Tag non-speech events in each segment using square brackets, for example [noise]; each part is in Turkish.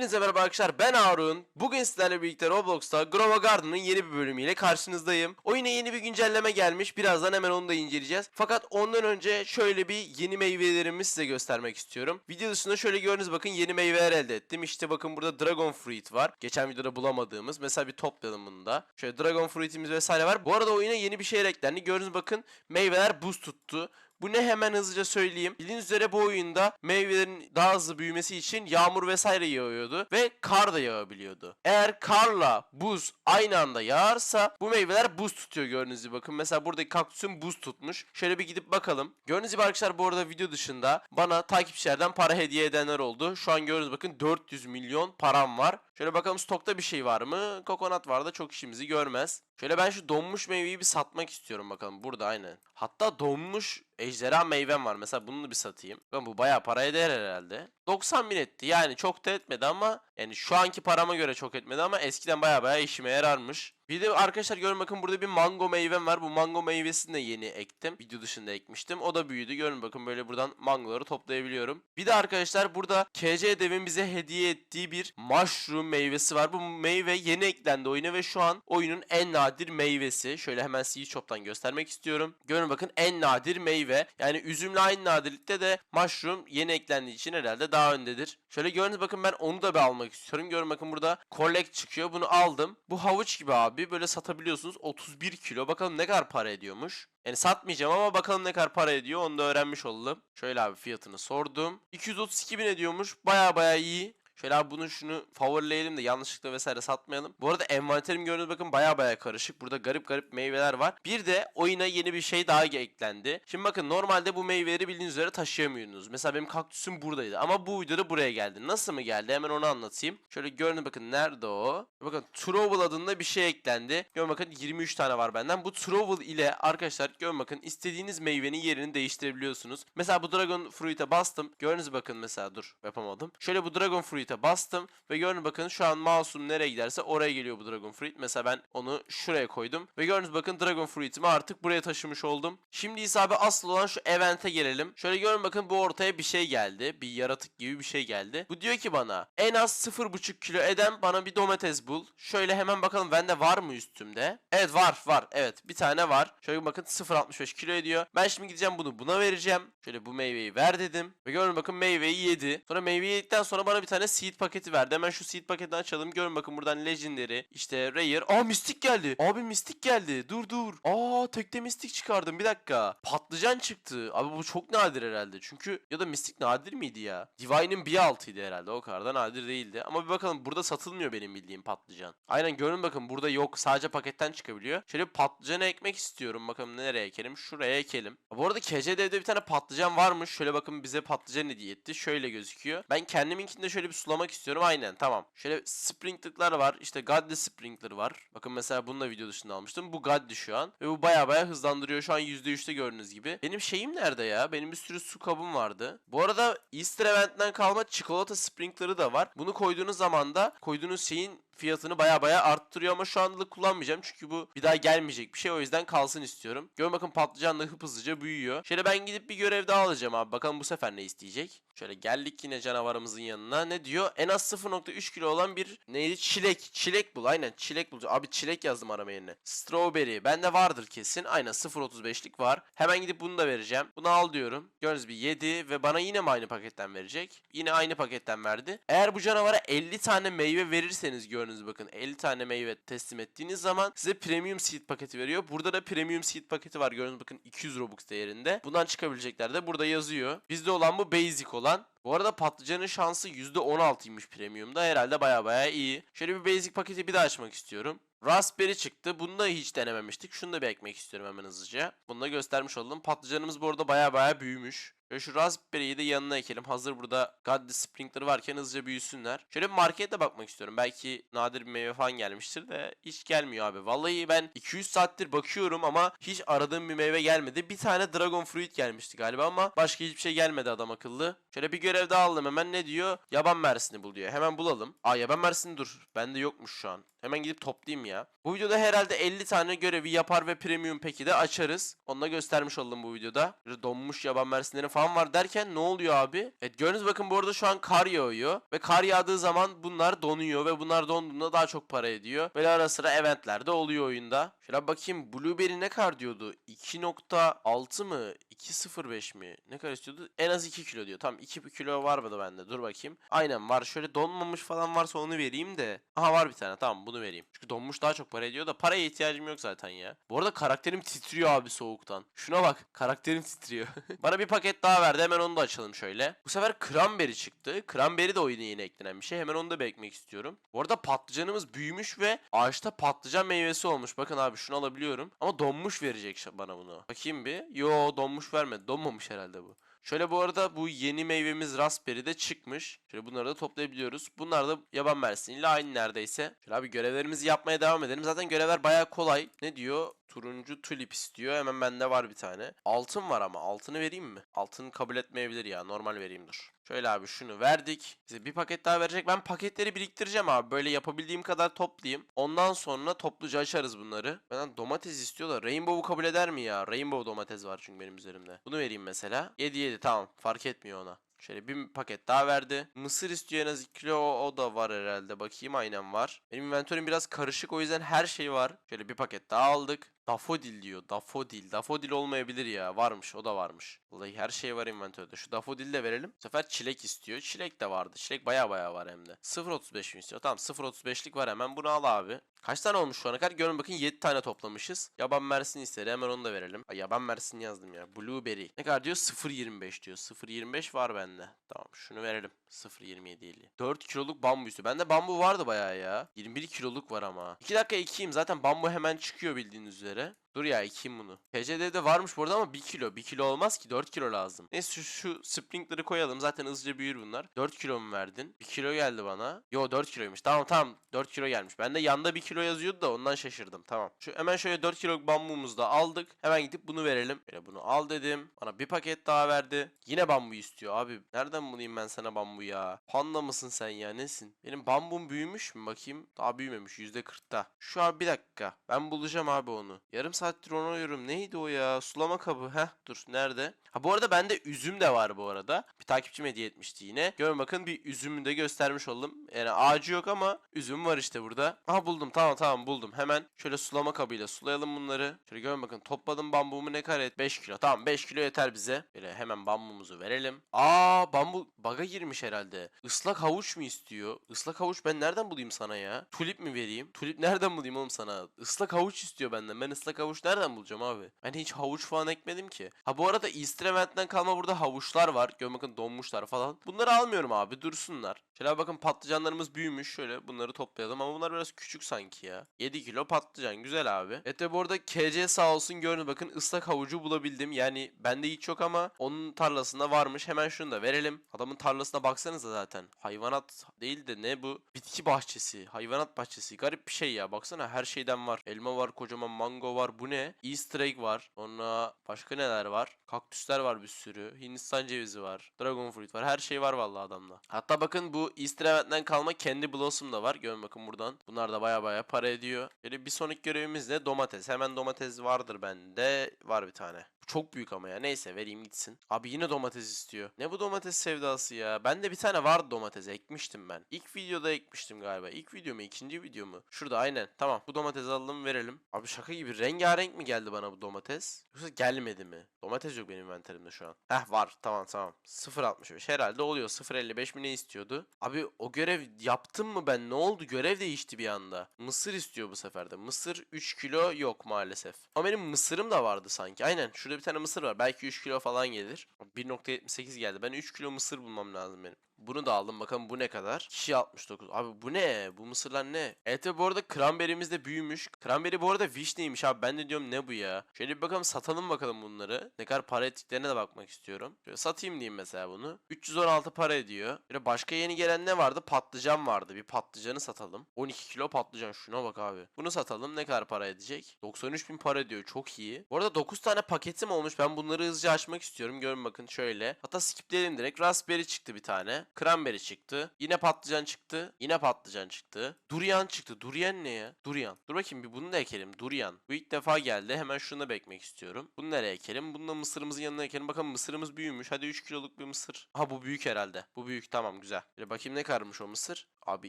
Hepinize merhaba arkadaşlar ben Harun. Bugün sizlerle birlikte Roblox'ta Grova Garden'ın yeni bir bölümüyle karşınızdayım. Oyuna yeni bir güncelleme gelmiş. Birazdan hemen onu da inceleyeceğiz. Fakat ondan önce şöyle bir yeni meyvelerimi size göstermek istiyorum. Video dışında şöyle gördüğünüz bakın yeni meyveler elde ettim. İşte bakın burada Dragon Fruit var. Geçen videoda bulamadığımız. Mesela bir toplayalım bunu da. Şöyle Dragon Fruit'imiz vesaire var. Bu arada oyuna yeni bir şey eklendi. Gördüğünüz bakın meyveler buz tuttu. Bu ne hemen hızlıca söyleyeyim. Bildiğiniz üzere bu oyunda meyvelerin daha hızlı büyümesi için yağmur vesaire yağıyordu ve kar da yağabiliyordu. Eğer karla buz aynı anda yağarsa bu meyveler buz tutuyor gördüğünüz gibi. Bakın mesela buradaki kaktüsün buz tutmuş. Şöyle bir gidip bakalım. Gördüğünüz gibi arkadaşlar bu arada video dışında bana takipçilerden para hediye edenler oldu. Şu an gördüğünüz bakın 400 milyon param var. Şöyle bakalım stokta bir şey var mı? Kokonat var da çok işimizi görmez. Şöyle ben şu donmuş meyveyi bir satmak istiyorum bakalım. Burada aynen. Hatta donmuş ejderha meyvem var. Mesela bunu bir satayım. Bakın bu bayağı para eder herhalde. 90 bin etti. Yani çok da etmedi ama yani şu anki parama göre çok etmedi ama eskiden bayağı bayağı işime yararmış. Bir de arkadaşlar görün bakın burada bir mango meyvem var. Bu mango meyvesini de yeni ektim. Video dışında ekmiştim. O da büyüdü. Görün bakın böyle buradan mangoları toplayabiliyorum. Bir de arkadaşlar burada KC devin bize hediye ettiği bir mushroom meyvesi var. Bu meyve yeni eklendi oyuna ve şu an oyunun en nadir meyvesi. Şöyle hemen Seed Shop'tan göstermek istiyorum. Görün bakın en nadir meyve. Yani üzümle aynı nadirlikte de mushroom yeni eklendiği için herhalde daha öndedir. Şöyle görünüz bakın ben onu da bir almak istiyorum. Görün bakın burada collect çıkıyor. Bunu aldım. Bu havuç gibi abi. Böyle satabiliyorsunuz. 31 kilo. Bakalım ne kadar para ediyormuş. Yani satmayacağım ama bakalım ne kadar para ediyor. Onu da öğrenmiş oldum. Şöyle abi fiyatını sordum. 232 bin ediyormuş. Baya baya iyi. Şöyle abi bunu şunu favorileyelim de yanlışlıkla vesaire satmayalım. Bu arada envanterim gördüğünüz bakın baya baya karışık. Burada garip garip meyveler var. Bir de oyuna yeni bir şey daha eklendi. Şimdi bakın normalde bu meyveleri bildiğiniz üzere taşıyamıyorsunuz. Mesela benim kaktüsüm buradaydı ama bu videoda buraya geldi. Nasıl mı geldi? Hemen onu anlatayım. Şöyle görün bakın nerede o? Bakın Trouble adında bir şey eklendi. Görün bakın 23 tane var benden. Bu Trouble ile arkadaşlar görün bakın istediğiniz meyvenin yerini değiştirebiliyorsunuz. Mesela bu Dragon Fruit'e bastım. Gördünüz bakın mesela dur yapamadım. Şöyle bu Dragon Fruit'e bastım ve görün bakın şu an mouse'um nereye giderse oraya geliyor bu Dragon Fruit. Mesela ben onu şuraya koydum ve gördünüz bakın Dragon Fruit'imi artık buraya taşımış oldum. Şimdi ise abi asıl olan şu event'e gelelim. Şöyle görün bakın bu ortaya bir şey geldi. Bir yaratık gibi bir şey geldi. Bu diyor ki bana en az 0.5 kilo eden bana bir domates bul. Şöyle hemen bakalım bende var mı üstümde? Evet var var evet bir tane var. Şöyle bakın 0.65 kilo ediyor. Ben şimdi gideceğim bunu buna vereceğim. Şöyle bu meyveyi ver dedim. Ve görün bakın meyveyi yedi. Sonra meyveyi yedikten sonra bana bir tane seed paketi verdi. Hemen şu seed paketini açalım. Görün bakın buradan legendary işte rare. Aa mistik geldi. Abi mistik geldi. Dur dur. Aa tekte mistik çıkardım. Bir dakika. Patlıcan çıktı. Abi bu çok nadir herhalde. Çünkü ya da mistik nadir miydi ya? Divine'in bir altıydı herhalde. O kadar da nadir değildi. Ama bir bakalım burada satılmıyor benim bildiğim patlıcan. Aynen görün bakın burada yok. Sadece paketten çıkabiliyor. Şöyle bir patlıcanı ekmek istiyorum. Bakalım nereye ekelim? Şuraya ekelim. Bu arada KCD'de bir tane patlıcan varmış. Şöyle bakın bize patlıcan hediye etti. Şöyle gözüküyor. Ben kendiminkini de şöyle bir sulamak istiyorum. Aynen tamam. Şöyle sprinkler'lar var. İşte Godly sprinkler var. Bakın mesela bunu da video dışında almıştım. Bu Godly şu an. Ve bu baya baya hızlandırıyor. Şu an %3'te gördüğünüz gibi. Benim şeyim nerede ya? Benim bir sürü su kabım vardı. Bu arada Easter Event'ten kalma çikolata sprinkler'ı da var. Bunu koyduğunuz zaman da koyduğunuz şeyin fiyatını baya baya arttırıyor ama şu anlık kullanmayacağım çünkü bu bir daha gelmeyecek bir şey o yüzden kalsın istiyorum. Görün bakın patlıcan da hızlıca büyüyor. Şöyle ben gidip bir görev daha alacağım abi bakalım bu sefer ne isteyecek. Şöyle geldik yine canavarımızın yanına. Ne diyor? En az 0.3 kilo olan bir neydi? Çilek. Çilek bul. Aynen çilek bul. Abi çilek yazdım arama yerine. Strawberry. Bende vardır kesin. Aynen 0.35'lik var. Hemen gidip bunu da vereceğim. Bunu al diyorum. Gördüğünüz bir 7 ve bana yine mi aynı paketten verecek? Yine aynı paketten verdi. Eğer bu canavara 50 tane meyve verirseniz gördüğünüz bakın 50 tane meyve teslim ettiğiniz zaman size premium seed paketi veriyor. Burada da premium seed paketi var. Gördüğünüz bakın 200 Robux değerinde. Bundan çıkabilecekler de burada yazıyor. Bizde olan bu basic olan. Bu arada patlıcanın şansı %16'ymış premiumda. Herhalde baya baya iyi. Şöyle bir basic paketi bir daha açmak istiyorum. Raspberry çıktı. Bunu da hiç denememiştik. Şunu da bir ekmek istiyorum hemen hızlıca. Bunu da göstermiş oldum. Patlıcanımız bu arada baya baya büyümüş. Ve şu Raspberry'yi de yanına ekelim. Hazır burada Godly Sprinkler varken hızlıca büyüsünler. Şöyle bir markete bakmak istiyorum. Belki nadir bir meyve falan gelmiştir de hiç gelmiyor abi. Vallahi ben 200 saattir bakıyorum ama hiç aradığım bir meyve gelmedi. Bir tane Dragon Fruit gelmişti galiba ama başka hiçbir şey gelmedi adam akıllı. Şöyle bir görev aldım hemen ne diyor? Yaban mersini bul diyor. Hemen bulalım. Aa yaban mersini dur. Bende yokmuş şu an. Hemen gidip toplayayım ya. Bu videoda herhalde 50 tane görevi yapar ve premium peki de açarız. Onu da göstermiş oldum bu videoda. Böyle donmuş yaban mersinleri falan var derken ne oluyor abi? Evet gördüğünüz bakın bu arada şu an kar yağıyor. Ve kar yağdığı zaman bunlar donuyor ve bunlar donduğunda daha çok para ediyor. Böyle ara sıra eventler de oluyor oyunda. Şöyle bakayım Blueberry ne kadar diyordu? 2.6 mı? 2.05 mi? Ne kadar istiyordu? En az 2 kilo diyor. Tamam 2 kilo var mı da bende? Dur bakayım. Aynen var. Şöyle donmamış falan varsa onu vereyim de. Aha var bir tane. Tamam bunu vereyim. Çünkü donmuş daha çok para ediyor da paraya ihtiyacım yok zaten ya. Bu arada karakterim titriyor abi soğuktan. Şuna bak. Karakterim titriyor. [laughs] Bana bir paket daha verdi. Hemen onu da açalım şöyle. Bu sefer cranberry çıktı. Cranberry de oyuna yeni eklenen bir şey. Hemen onu da beklemek istiyorum. Bu arada patlıcanımız büyümüş ve ağaçta patlıcan meyvesi olmuş. Bakın abi şunu alabiliyorum. Ama donmuş verecek bana bunu. Bakayım bir. Yo donmuş vermedi. Donmamış herhalde bu. Şöyle bu arada bu yeni meyvemiz raspberry de çıkmış. Şöyle bunları da toplayabiliyoruz. Bunlar da yaban mersiniyle aynı neredeyse. Şöyle abi görevlerimizi yapmaya devam edelim. Zaten görevler bayağı kolay. Ne diyor? Turuncu tulip istiyor. Hemen bende var bir tane. Altın var ama. Altını vereyim mi? Altını kabul etmeyebilir ya. Normal vereyim dur. Şöyle abi şunu verdik. Bize bir paket daha verecek. Ben paketleri biriktireceğim abi. Böyle yapabildiğim kadar toplayayım. Ondan sonra topluca açarız bunları. Benden domates istiyorlar. Rainbow'u kabul eder mi ya? Rainbow domates var çünkü benim üzerimde. Bunu vereyim mesela. 7 7 tamam. Fark etmiyor ona. Şöyle bir paket daha verdi. Mısır istiyor en az 2 kilo o, o da var herhalde. Bakayım aynen var. Benim inventörüm biraz karışık o yüzden her şey var. Şöyle bir paket daha aldık. Dafodil diyor. Dafodil. Dafodil olmayabilir ya. Varmış. O da varmış. Vallahi her şey var inventörde. Şu dafodil de verelim. Bu sefer çilek istiyor. Çilek de vardı. Çilek baya baya var hem de. 0.35 mi istiyor? Tamam 0.35'lik var hemen. Bunu al abi. Kaç tane olmuş şu ana kadar? Görün bakın 7 tane toplamışız. Yaban mersin istedi. Hemen onu da verelim. Ay, yaban mersin yazdım ya. Blueberry. Ne kadar diyor? 0.25 diyor. 0.25 var bende. Tamam şunu verelim. 0.27 50. 4 kiloluk bambu istiyor. Bende bambu vardı bayağı ya. 21 kiloluk var ama. 2 dakika ekeyim. Zaten bambu hemen çıkıyor bildiğiniz üzere. 되네 Dur ya ekeyim bunu. PCD'de varmış burada ama 1 kilo. 1 kilo olmaz ki 4 kilo lazım. Neyse şu, şu sprinkleri koyalım. Zaten hızlıca büyür bunlar. 4 kilo mu verdin? 1 kilo geldi bana. Yo 4 kiloymuş. Tamam tamam 4 kilo gelmiş. Ben de yanda 1 kilo yazıyordu da ondan şaşırdım. Tamam. Şu hemen şöyle 4 kiloluk bambumuzu da aldık. Hemen gidip bunu verelim. Böyle bunu al dedim. Bana bir paket daha verdi. Yine bambu istiyor abi. Nereden bulayım ben sana bambu ya? Panda mısın sen ya? Nesin? Benim bambum büyümüş mü? Bakayım. Daha büyümemiş. %40'ta. Şu an bir dakika. Ben bulacağım abi onu. Yarım saattir onu arıyorum. Neydi o ya? Sulama kabı. Heh. Dur. Nerede? Ha bu arada bende üzüm de var bu arada. Bir takipçim hediye etmişti yine. Görün bakın bir üzümü de göstermiş oldum. Yani ağacı yok ama üzüm var işte burada. Aha buldum. Tamam tamam buldum. Hemen şöyle sulama kabıyla sulayalım bunları. Şöyle görün bakın topladım bambumu ne kadar et? 5 kilo. Tamam 5 kilo yeter bize. Böyle hemen bambumuzu verelim. Aa bambu baga girmiş herhalde. Islak havuç mu istiyor? Islak havuç ben nereden bulayım sana ya? Tulip mi vereyim? Tulip [laughs] nereden bulayım oğlum sana? Islak havuç istiyor benden. Ben ıslak havuç nereden bulacağım abi? Ben hiç havuç falan ekmedim ki. Ha bu arada Easter Event'ten kalma burada havuçlar var. Görün bakın donmuşlar falan. Bunları almıyorum abi dursunlar. Şöyle bakın patlıcanlarımız büyümüş. Şöyle bunları toplayalım ama bunlar biraz küçük sanki ya. 7 kilo patlıcan güzel abi. Evet ve bu arada KC sağ olsun görün bakın ıslak havucu bulabildim. Yani bende hiç yok ama onun tarlasında varmış. Hemen şunu da verelim. Adamın tarlasına baksanıza zaten. Hayvanat değil de ne bu? Bitki bahçesi. Hayvanat bahçesi. Garip bir şey ya. Baksana her şeyden var. Elma var kocaman mango var. Bu ne? Easter egg var. Sonra başka neler var? Kaktüsler var bir sürü. Hindistan cevizi var. Dragon fruit var. Her şey var vallahi adamda. Hatta bakın bu Easter Event'ten kalma Candy Blossom da var. Görün bakın buradan. Bunlar da baya baya para ediyor. Yani bir sonraki görevimiz ne? Domates. Hemen domates vardır bende. Var bir tane. Çok büyük ama ya. Neyse vereyim gitsin. Abi yine domates istiyor. Ne bu domates sevdası ya? Bende bir tane vardı domates. Ekmiştim ben. İlk videoda ekmiştim galiba. İlk video mu? ikinci video mu? Şurada aynen. Tamam. Bu domatesi alalım verelim. Abi şaka gibi. Rengarenk mi geldi bana bu domates? Yoksa gelmedi mi? Domates yok benim inventörümde şu an. Heh var. Tamam tamam. 0.65. Herhalde oluyor. 0.55 mi ne istiyordu? Abi o görev yaptım mı ben? Ne oldu? Görev değişti bir anda. Mısır istiyor bu sefer de. Mısır 3 kilo yok maalesef. Ama benim mısırım da vardı sanki. Aynen. Şurada bir tane mısır var. Belki 3 kilo falan gelir. 1.78 geldi. Ben 3 kilo mısır bulmam lazım benim. Bunu da aldım. Bakalım bu ne kadar? 2.69. Abi bu ne? Bu mısırlar ne? Evet ve bu arada cranberry'miz de büyümüş. Cranberry bu arada vişneymiş abi. Ben de diyorum ne bu ya? Şöyle bir bakalım satalım bakalım bunları. Ne kadar para ettiklerine de bakmak istiyorum. Şöyle satayım diyeyim mesela bunu. 316 para ediyor. Böyle başka yeni gelen ne vardı? Patlıcan vardı. Bir patlıcanı satalım. 12 kilo patlıcan. Şuna bak abi. Bunu satalım. Ne kadar para edecek? 93 bin para ediyor. Çok iyi. Bu arada 9 tane paketim olmuş. Ben bunları hızlıca açmak istiyorum. Görün bakın şöyle. Hatta skipleyelim direkt. Raspberry çıktı bir tane. Cranberry çıktı. Yine patlıcan çıktı. Yine patlıcan çıktı. Durian çıktı. Durian ne ya? Durian. Dur bakayım bir bunu da ekelim. Durian. Bu ilk defa geldi. Hemen şunu da bekmek istiyorum. Bunu nereye ekelim? Bunu da mısırımızın yanına ekelim. Bakalım mısırımız büyümüş. Hadi 3 kiloluk bir mısır. Ha bu büyük herhalde. Bu büyük tamam güzel. Bir bakayım ne kadarmış o mısır? Abi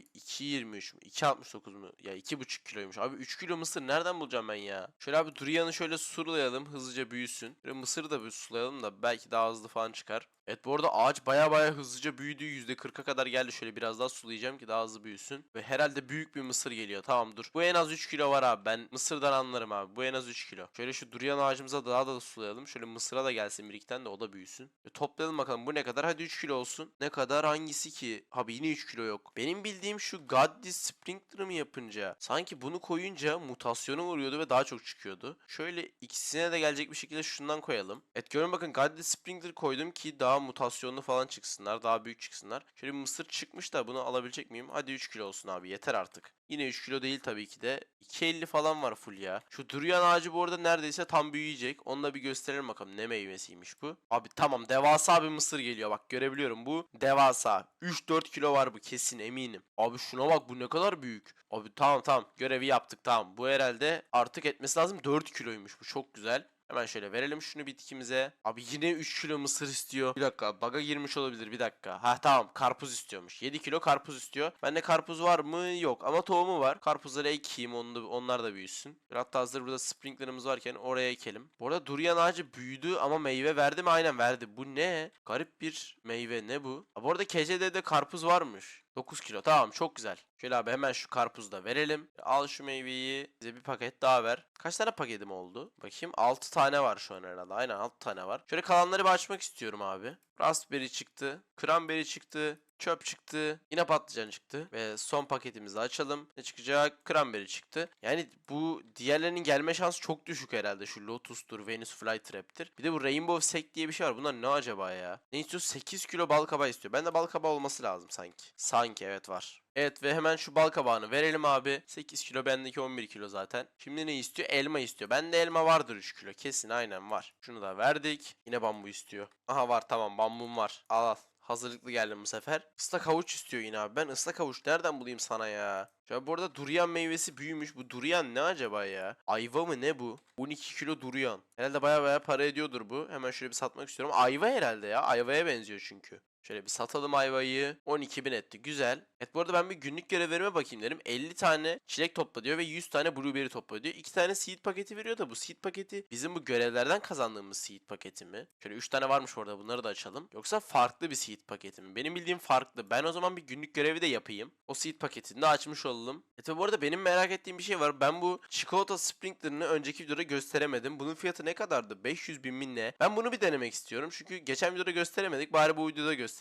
2.23 mü? 2.69 mu? Ya 2.5 kiloymuş. Abi 3 kilo mısır nereden bulacağım ben ya? Şöyle abi Durian'ı şöyle sulayalım. Hızlıca büyüsün. Böyle mısırı da bir sulayalım da belki daha hızlı falan çıkar. Evet bu arada ağaç baya baya hızlıca büyüdü. %40'a kadar geldi. Şöyle biraz daha sulayacağım ki daha hızlı büyüsün. Ve herhalde büyük bir mısır geliyor. Tamam dur. Bu en az 3 kilo var abi. Ben mısırdan anlarım abi. Bu en az 3 kilo. Şöyle şu Durian ağacımıza daha da sulayalım. Şöyle mısıra da gelsin birikten de o da büyüsün. Ve toplayalım bakalım bu ne kadar? Hadi 3 kilo olsun. Ne kadar hangisi ki? Abi yine 3 kilo yok. Benim bildiğim şu Godly Sprinkler'ımı yapınca sanki bunu koyunca mutasyona uğruyordu ve daha çok çıkıyordu. Şöyle ikisine de gelecek bir şekilde şundan koyalım. Evet görün bakın Godly Sprinkler koydum ki daha mutasyonlu falan çıksınlar. Daha büyük çıksınlar. Şöyle bir mısır çıkmış da bunu alabilecek miyim? Hadi 3 kilo olsun abi yeter artık. Yine 3 kilo değil tabii ki de. 2.50 falan var full ya. Şu duruyan ağacı bu arada neredeyse tam büyüyecek. Onu da bir gösterelim bakalım ne meyvesiymiş bu. Abi tamam devasa bir mısır geliyor bak görebiliyorum bu devasa. 3-4 kilo var bu kesin eminim. Abi şuna bak bu ne kadar büyük. Abi tamam tamam görevi yaptık tamam. Bu herhalde artık etmesi lazım 4 kiloymuş bu çok güzel. Hemen şöyle verelim şunu bitkimize. Abi yine 3 kilo mısır istiyor. Bir dakika baga girmiş olabilir bir dakika. Ha tamam karpuz istiyormuş. 7 kilo karpuz istiyor. Bende karpuz var mı? Yok ama tohumu var. Karpuzları ekeyim onu da, onlar da büyüsün. Hatta hazır burada sprinklerımız varken oraya ekelim. Bu arada durian ağacı büyüdü ama meyve verdi mi? Aynen verdi. Bu ne? Garip bir meyve ne bu? Ha, bu arada KCD'de karpuz varmış. 9 kilo tamam çok güzel. Şöyle abi hemen şu karpuzu da verelim. Al şu meyveyi bize bir paket daha ver. Kaç tane paketim oldu? Bakayım 6 tane var şu an herhalde. Aynen 6 tane var. Şöyle kalanları bir açmak istiyorum abi. Raspberry çıktı. Cranberry çıktı. Çöp çıktı. Yine patlıcan çıktı. Ve son paketimizi açalım. Ne çıkacak? Cranberry çıktı. Yani bu diğerlerinin gelme şansı çok düşük herhalde. Şu Lotus'tur, Venus Flytrap'tir. Bir de bu Rainbow Sec diye bir şey var. Bunlar ne acaba ya? Ne istiyor? 8 kilo bal kabağı istiyor. Ben de bal olması lazım sanki. Sanki evet var. Evet ve hemen şu bal kabağını verelim abi. 8 kilo bendeki 11 kilo zaten. Şimdi ne istiyor? Elma istiyor. Bende elma vardır 3 kilo. Kesin aynen var. Şunu da verdik. Yine bambu istiyor. Aha var tamam bambum var. Al al. Hazırlıklı geldim bu sefer. Islak havuç istiyor yine abi. Ben ıslak havuç nereden bulayım sana ya? Ya bu arada durian meyvesi büyümüş. Bu durian ne acaba ya? Ayva mı ne bu? 12 kilo durian. Herhalde baya baya para ediyordur bu. Hemen şöyle bir satmak istiyorum. Ayva herhalde ya. Ayvaya benziyor çünkü. Şöyle bir satalım ayvayı. 12.000 etti. Güzel. Evet bu arada ben bir günlük görevlerime bakayım dedim. 50 tane çilek topla diyor ve 100 tane blueberry topla diyor. 2 tane seed paketi veriyor da bu seed paketi bizim bu görevlerden kazandığımız seed paketi mi? Şöyle 3 tane varmış orada bunları da açalım. Yoksa farklı bir seed paketi mi? Benim bildiğim farklı. Ben o zaman bir günlük görevi de yapayım. O seed paketini de açmış olalım. Ve bu arada benim merak ettiğim bir şey var. Ben bu çikolata sprinklerını önceki videoda gösteremedim. Bunun fiyatı ne kadardı? 500 bin mi ne? Ben bunu bir denemek istiyorum. Çünkü geçen videoda gösteremedik. Bari bu videoda gösterelim.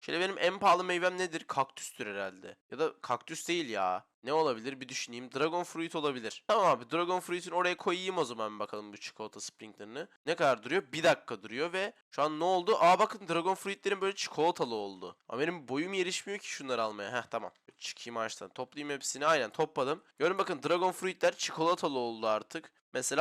Şöyle benim en pahalı meyvem nedir? Kaktüstür herhalde. Ya da kaktüs değil ya. Ne olabilir bir düşüneyim. Dragon fruit olabilir. Tamam abi Dragon fruit'in oraya koyayım o zaman bakalım bu çikolata sprinklerini. Ne kadar duruyor? Bir dakika duruyor ve şu an ne oldu? Aa bakın Dragon fruit'lerin böyle çikolatalı oldu. Ama benim boyum yerişmiyor ki şunları almaya. Heh tamam. Çıkayım ağaçtan. Toplayayım hepsini. Aynen topladım. Görün bakın Dragon fruit'ler çikolatalı oldu artık. Mesela